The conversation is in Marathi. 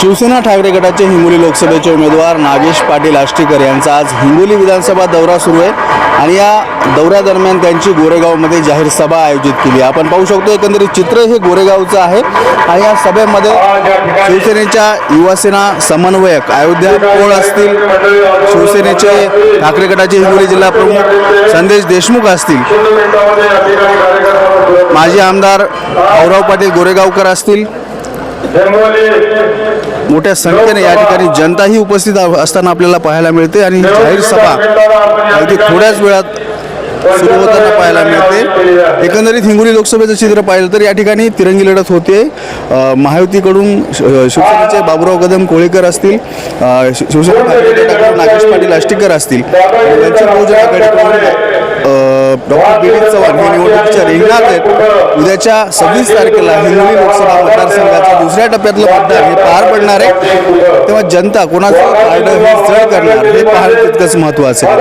शिवसेना ठाकरे गटाचे हिंगोली लोकसभेचे उमेदवार नागेश पाटील आष्टीकर यांचा आज हिंगोली विधानसभा दौरा सुरू आहे आणि या दौऱ्यादरम्यान त्यांची गोरेगावमध्ये जाहीर सभा आयोजित केली आपण पाहू शकतो एकंदरीत चित्र हे गोरेगावचं आहे आणि या सभेमध्ये शिवसेनेच्या युवासेना समन्वयक अयोध्या पोळ असतील शिवसेनेचे ठाकरे गटाचे हिंगोली जिल्हा प्रमुख संदेश देशमुख असतील माजी आमदार भाऊराव पाटील गोरेगावकर असतील मोठ्या संख्येने या ठिकाणी जनताही उपस्थित असताना आपल्याला पाहायला मिळते आणि जाहीर सभा अगदी थोड्याच वेळात सुरू होताना पाहायला मिळते. एकंदरीत हिंगोली लोकसभेचं चित्र पाहिलं तर या ठिकाणी तिरंगी लढत होते. महायुतीकडून श- शिवसेनेचे बाबुराव कदम कोळेकर असतील शिवसेना नागेश पाटील आष्टीकर असतील. यांच्या बहुजन आघाडीकडून डॉक्टर दिलीप चव्हाण हे निवडणुकीच्या रिंगणात आहेत. उद्याच्या सव्वीस तारखेला हिंगोली लोकसभा दुसऱ्या टप्प्यातलं मतदान हे पार पडणार आहे तेव्हा जनता कोणाचं कार्ड हे जड करणार हे पाहणं तितकंच महत्त्वाचं आहे